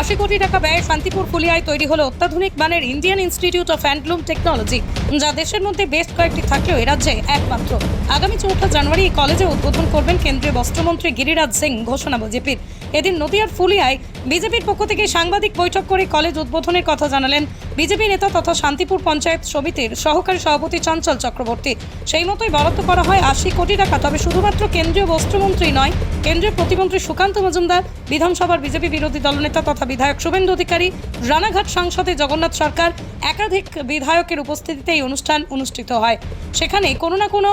আশি কোটি টাকা ব্যয়ে শান্তিপুর ফুলিয়ায় তৈরি হলো অত্যাধুনিক মানের Indian institute of handloom technology, যা দেশের মধ্যে বেশ কয়েকটি থাকলেও রাজ্যে একমাত্র। আগামী চৌঠা জানুয়ারি এই কলেজে উদ্বোধন করবেন কেন্দ্রীয় বস্ত্রমন্ত্রী গিরিরাজ সিং, ঘোষণা বিজেপির। এদিন নদিয়ার ফুলিয়ায় বিজেপির পক্ষ থেকে সাংবাদিক বৈঠক করে কলেজ উদ্বোধনের কথা জানালেন বিজেপি নেতা তথা শান্তিপুর পঞ্চায়েত সমিতির সহকারী সভাপতি চঞ্চল চক্রবর্তী। সেই মতোই বরাদ্দ করা হয় আশি কোটি টাকা, তবে শুধুমাত্র কেন্দ্রীয় বস্ত্রমন্ত্রী নয়, কেন্দ্রীয় প্রতিমন্ত্রী সুকান্ত মজুমদার, বিধানসভার বিজেপি বিরোধী দলনেতা তথা বিধায়ক শুভেন্দু অধিকারী, রানাঘাট সাংসদে জগন্নাথ সরকার, একাধিক বিধায়কের উপস্থিতিতে এই অনুষ্ঠান অনুষ্ঠিত হয়। সেখানে কোনো না কোনো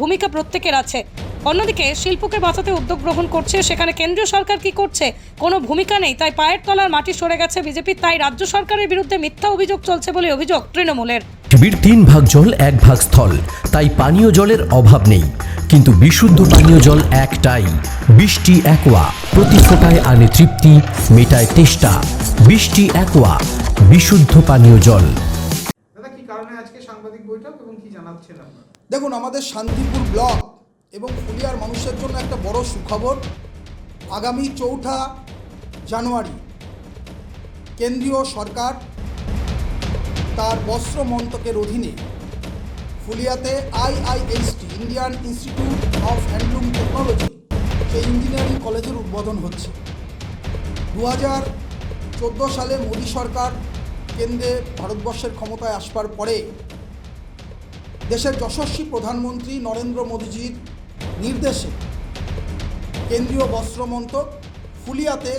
ভূমিকা প্রত্যেকের আছে। অন্যদিকে শিল্পকে বাঁচাতে উদ্যোগ গ্রহণ করছে, সেখানে কেন্দ্রীয় সরকার কি করছে, কোনো ভূমিকা নেই। তাই পায়ের তলার মাটি সরে গেছে বিজেপি, তাই রাজ্য সরকারের বিরুদ্ধে মিথ্যা অভিযোগ চলছে বলে অভিযোগ তৃণমূলের। পৃথিবীর তিন ভাগ জল এক ভাগ স্থল। তাই পানীয় জলের অভাব নেই। কিন্তু বিশুদ্ধ পানীয় জল একটাই। বৃষ্টি একোয়া। প্রতি ফোটায় আনে তৃপ্তি মেটায় তেষ্টা। বৃষ্টি একোয়া। বিশুদ্ধ পানীয় জল। দাদা কি কারণে আজকে সাংবাদিক বৈঠক এবং কি জানাচ্ছেন আপনারা? দেখুন আমাদের শান্তিপুর ব্লক এবং ফুলিয়ার মানুষের জন্য একটা বড় সুখবর। আগামী চৌঠা জানুয়ারি কেন্দ্রীয় সরকার তার বস্ত্র মন্ত্রকের অধীনে ফুলিয়াতে IIST Indian institute of handloom technology সেই ইঞ্জিনিয়ারিং কলেজের উদ্বোধন হচ্ছে। দু হাজার চোদ্দ সালে মোদী সরকার কেন্দ্রে ভারতবর্ষের ক্ষমতায় আসবার পরে দেশের যশস্বী প্রধানমন্ত্রী নরেন্দ্র মোদীজির নির্দেশে কেন্দ্রীয় বস্ত্রমন্ত্রক ফুলিয়াতে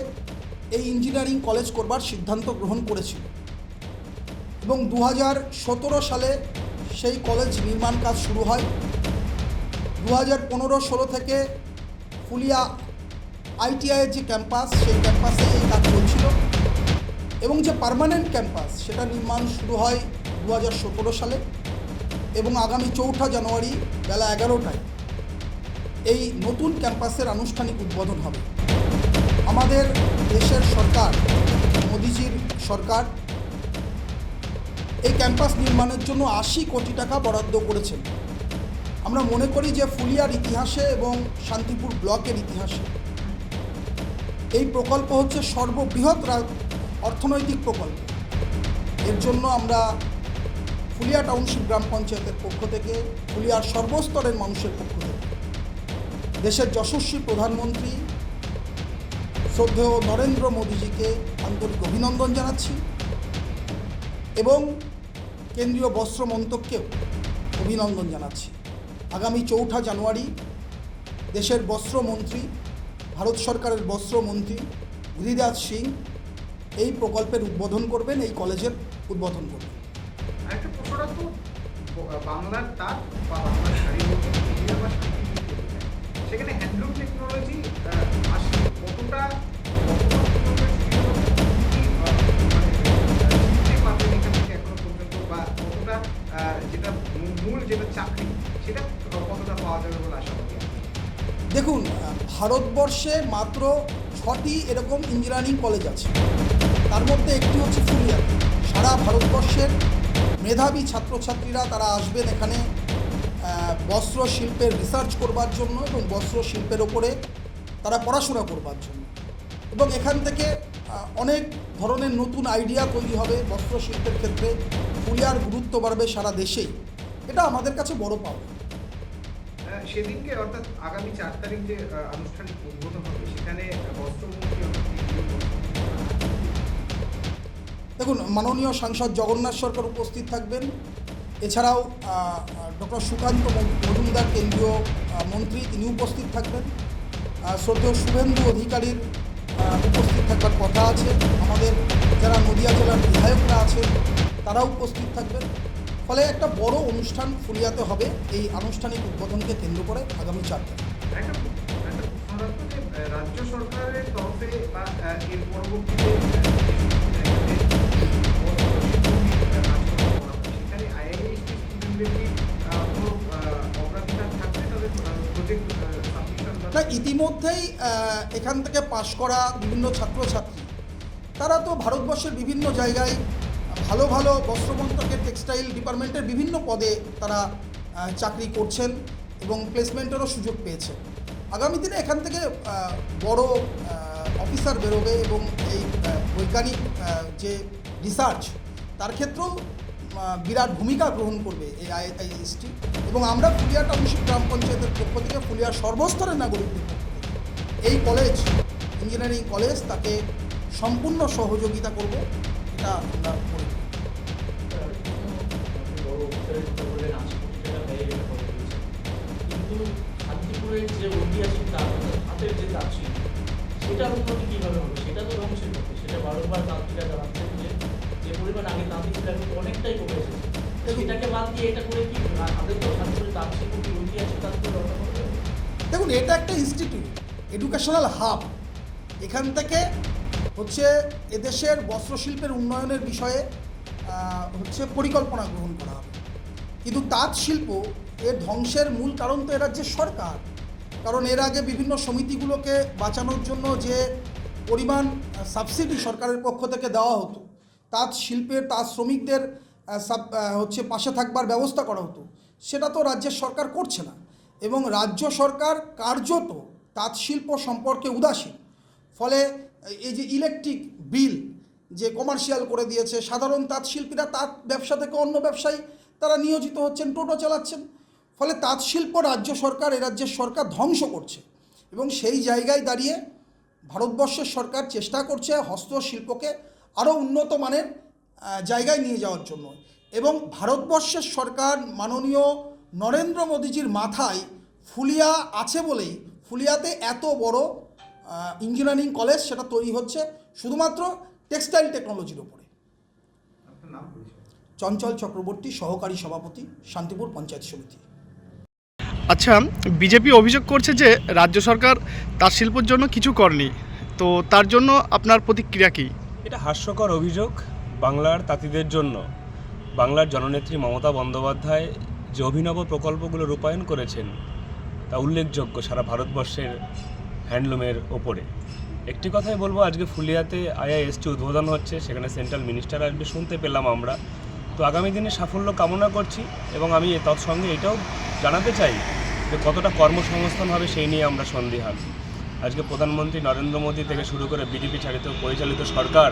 এই ইঞ্জিনিয়ারিং কলেজ করবার সিদ্ধান্ত গ্রহণ করেছিল। এবং দু হাজার সতেরো সালে সেই কলেজ নির্মাণ কাজ শুরু হয়। দু হাজার পনেরো ষোলো থেকে ফুলিয়া আইটিআইয়ের যে ক্যাম্পাস, সেই ক্যাম্পাসে এই কাজ চলছিল। এবং যে পার্মানেন্ট ক্যাম্পাস, সেটা নির্মাণ শুরু হয় দু হাজার সতেরো সালে এবং আগামী চৌঠা জানুয়ারি বেলা এগারোটায়। এই নতুন ক্যাম্পাসের আনুষ্ঠানিক উদ্বোধন হবে। আমাদের দেশের সরকার, মোদিজির সরকার এই ক্যাম্পাস নির্মাণের জন্য আশি কোটি টাকা বরাদ্দ করেছেন আমরা মনে করি যে ফুলিয়ার ইতিহাসে এবং শান্তিপুর ব্লকের ইতিহাসে। এই প্রকল্প হচ্ছে সর্ববৃহৎ অর্থনৈতিক প্রকল্প। এর জন্য আমরা ফুলিয়া টাউনশিপ গ্রাম পঞ্চায়েতের পক্ষ থেকে, ফুলিয়ার সর্বস্তরের মানুষের পক্ষ থেকে, দেশের যশস্বী প্রধানমন্ত্রী শ্রদ্ধেয় নরেন্দ্র মোদীজিকে আন্তরিক অভিনন্দন জানাচ্ছি এবং কেন্দ্রীয় বস্ত্র মন্ত্রককেও অভিনন্দন জানাচ্ছি। আগামী চৌঠা জানুয়ারি দেশের বস্ত্রমন্ত্রী ভারত সরকারের বস্ত্রমন্ত্রী গিরিরাজ সিং এই প্রকল্পের উদ্বোধন করবেন, এই কলেজের উদ্বোধন করবেন। বাংলার বা বাংলার ভারতবর্ষে মাত্র ছটি এরকম ইঞ্জিনিয়ারিং কলেজ আছে। তার মধ্যে একটি হচ্ছে ফুলিয়াতে সারা ভারতবর্ষের মেধাবী ছাত্রছাত্রীরা তারা আসবেন এখানে বস্ত্র শিল্পের রিসার্চ করবার জন্য এবং বস্ত্র শিল্পের ওপরে তারা পড়াশোনা করবার জন্য। এবং এখান থেকে অনেক ধরনের নতুন আইডিয়া তৈরি হবে বস্ত্র শিল্পের ক্ষেত্রে। ফুলিয়ার গুরুত্ব বাড়বে সারা দেশেই। এটা আমাদের কাছে বড় পাওয়া সেদিনকে অর্থাৎ আগামী চার তারিখ যে আনুষ্ঠানিক উদ্বোধন হবে, সেখানে বস্ত্রমন্ত্রী দেখুন, মাননীয় সাংসদ জগন্নাথ সরকার উপস্থিত থাকবেন। এছাড়াও ডক্টর সুকান্ত মজু- মজুমদার, কেন্দ্রীয় মন্ত্রী, তিনি উপস্থিত থাকবেন। শ্রদ্ধেয় শুভেন্দু অধিকারীর উপস্থিত থাকবার কথা আছে। আমাদের যারা নদিয়া জেলার বিধায়করা আছেন, তারাও উপস্থিত থাকবেন। ফলে একটা বড় অনুষ্ঠান ফুলিয়াতে হবে। এই আনুষ্ঠানিক উদ্বোধনকে কেন্দ্র করে আগামী চার রাজ্য সরকারের তরফে বা এর পরবর্তীতে না ইতিমধ্যেই এখান থেকে পাশ করা বিভিন্ন ছাত্রছাত্রী তারা তো ভারতবর্ষের বিভিন্ন জায়গায় ভালো ভালো বস্ত্রমন্ত্রকের টেক্সটাইল ডিপার্টমেন্টের বিভিন্ন পদে তারা চাকরি করছেন এবং প্লেসমেন্টেরও সুযোগ পেয়েছেন। আগামী দিনে এখান থেকে বড় অফিসার বেরোবে এবং এই বৈজ্ঞানিক যে রিসার্চ, তার ক্ষেত্রেও বিরাট ভূমিকা গ্রহণ করবে এই আইআইএসটি এবং আমরা ফুলিয়া টাউনশিপ গ্রাম পঞ্চায়েতের পক্ষ থেকে ফুলিয়ার সর্বস্তরের নাগরিকদের পক্ষ থেকে এই কলেজ, ইঞ্জিনিয়ারিং কলেজ তাকে সম্পূর্ণ সহযোগিতা করব, এটা আমরা ঐতিহাসিক অর্থাৎ হাতের যে তাঁতশিল্প সেটার উন্নতি কীভাবে হবে, সেটা তো ধ্বংসের পথে সেটা বারবার তাঁতিরা জানাচ্ছেন যে যে পরিমাণ আগে তাঁতি ছিল এখন তো অনেকটাই কমে এসেছে। সেটাকে বাদ দিয়ে এটা করে কি আমাদের তো শান্তিপুরের তাঁতশিল্প কি ঐতিহাসিক তাঁতশিল্প রক্ষা করতে হবে। দেখুন, এটা একটা ইনস্টিটিউট এডুকেশনাল হাব এখান থেকে হচ্ছে এদেশের বস্ত্রশিল্পের উন্নয়নের বিষয়ে হচ্ছে পরিকল্পনা গ্রহণ করা হবে। কিন্তু তাঁত শিল্প এর ধ্বংসের মূল কারণ তো এ রাজ্যের সরকার। কারণ এর আগে বিভিন্ন সমিতিগুলোকে বাঁচানোর জন্য যে পরিমাণ সাবসিডি সরকারের পক্ষ থেকে দেওয়া হতো তাঁত শিল্পের তাঁত শ্রমিকদের হচ্ছে পাশে থাকবার ব্যবস্থা করা হতো, সেটা তো রাজ্যের সরকার করছে না। এবং রাজ্য সরকার কার্যত তাঁত শিল্প সম্পর্কে উদাসীন। ফলে এই যে ইলেকট্রিক বিল যে কমার্শিয়াল করে দিয়েছে, সাধারণ তাঁত শিল্পীরা তাঁত ব্যবসা থেকে অন্য ব্যবসায়ী, তারা নিয়োজিত হচ্ছেন, টোটো চালাচ্ছেন। ফলে তাঁত শিল্প রাজ্য সরকার এ রাজ্যের সরকার ধ্বংস করছে এবং সেই জায়গায় দাঁড়িয়ে ভারতবর্ষের সরকার চেষ্টা করছে হস্তশিল্পকে আরও উন্নত মানের জায়গায় নিয়ে যাওয়ার জন্য। এবং ভারতবর্ষের সরকার মাননীয় নরেন্দ্র মোদীজির মাথায় ফুলিয়া আছে বলেই ফুলিয়াতে এত বড় ইঞ্জিনিয়ারিং কলেজ সেটা তৈরি হচ্ছে শুধুমাত্র টেক্সটাইল টেকনোলজির ওপরে চঞ্চল চক্রবর্তী সহকারী সভাপতি শান্তিপুর পঞ্চায়েত সমিতি। আচ্ছা বিজেপি অভিযোগ করছে যে রাজ্য সরকার তার শিল্পর জন্য কিছু করেনি। তো তার জন্য আপনার প্রতিক্রিয়া কী? এটা হাস্যকর অভিযোগ বাংলার তাঁতিদের জন্য। বাংলার জননেত্রী মমতা বন্দ্যোপাধ্যায় যে অভিনব প্রকল্পগুলো রূপায়ণ করেছেন, তা উল্লেখযোগ্য সারা ভারতবর্ষের হ্যান্ডলুমের ওপরে। একটি কথাই বলব, আজকে ফুলিয়াতে আইআইএসটি উদ্বোধন হচ্ছে, সেখানে সেন্ট্রাল মিনিস্টার আসবে, শুনতে পেলাম আমরা। তো আগামী দিনে সাফল্য কামনা করছি এবং আমি তৎসঙ্গে এটাও জানাতে চাই যে কতটা কর্মসংস্থান হবে সেই নিয়ে আমরা সন্দিহান আজকে প্রধানমন্ত্রী নরেন্দ্র মোদী থেকে শুরু করে বিজেপি চালিত, পরিচালিত সরকার,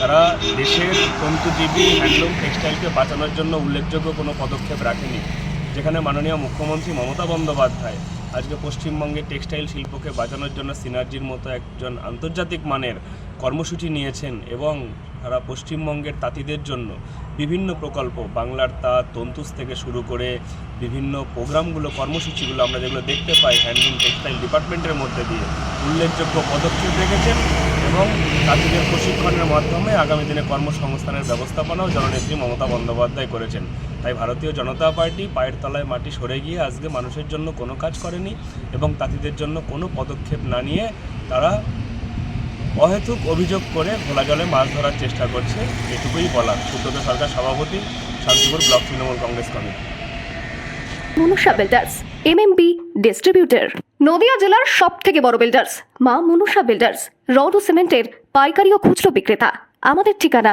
তারা দেশের তন্তুজীবী, হ্যান্ডলুম টেক্সটাইলকে বাঁচানোর জন্য উল্লেখযোগ্য কোনো পদক্ষেপ রাখেনি। যেখানে মাননীয় মুখ্যমন্ত্রী মমতা বন্দ্যোপাধ্যায় আজকে পশ্চিমবঙ্গের টেক্সটাইল শিল্পকে বাঁচানোর জন্য সিনার্জির মতো একজন আন্তর্জাতিক মানের কর্মসূচি নিয়েছেন এবং তারা পশ্চিমবঙ্গের তাঁতিদের জন্য বিভিন্ন প্রকল্প, বাংলার তাঁত, তন্তুস থেকে শুরু করে বিভিন্ন প্রোগ্রামগুলো, কর্মসূচিগুলো আমরা যেগুলো দেখতে পাই হ্যান্ডলুম টেক্সটাইল ডিপার্টমেন্টের মধ্যে দিয়ে উল্লেখযোগ্য পদক্ষেপ রেখেছেন এবং তাঁতিদের প্রশিক্ষণের মাধ্যমে আগামী দিনে কর্মসংস্থানের ব্যবস্থাপনাও জননেত্রী মমতা বন্দ্যোপাধ্যায় করেছেন। তাই ভারতীয় জনতা পার্টি পায়ের তলায় মাটি সরে গিয়ে আজকে মানুষের জন্য কোনো কাজ করেনি এবং তাঁতিদের জন্য কোনো পদক্ষেপ না নিয়ে তারা অহেতুক অভিযোগ করে খোলা জলে মাছ ধরার চেষ্টা করছে। এটুকুই বলার। সুব্রত সরকার সভাপতি, Shantipur block Trinamool Congress committee. Manusha builders, MMB distributor. Nadia জেলার সব থেকে বড় বিল্ডার্স, মা মনুষা বিল্ডার্স। রড ও সিমেন্টের পাইকারি ও খুচরো বিক্রেতা। আমাদের ঠিকানা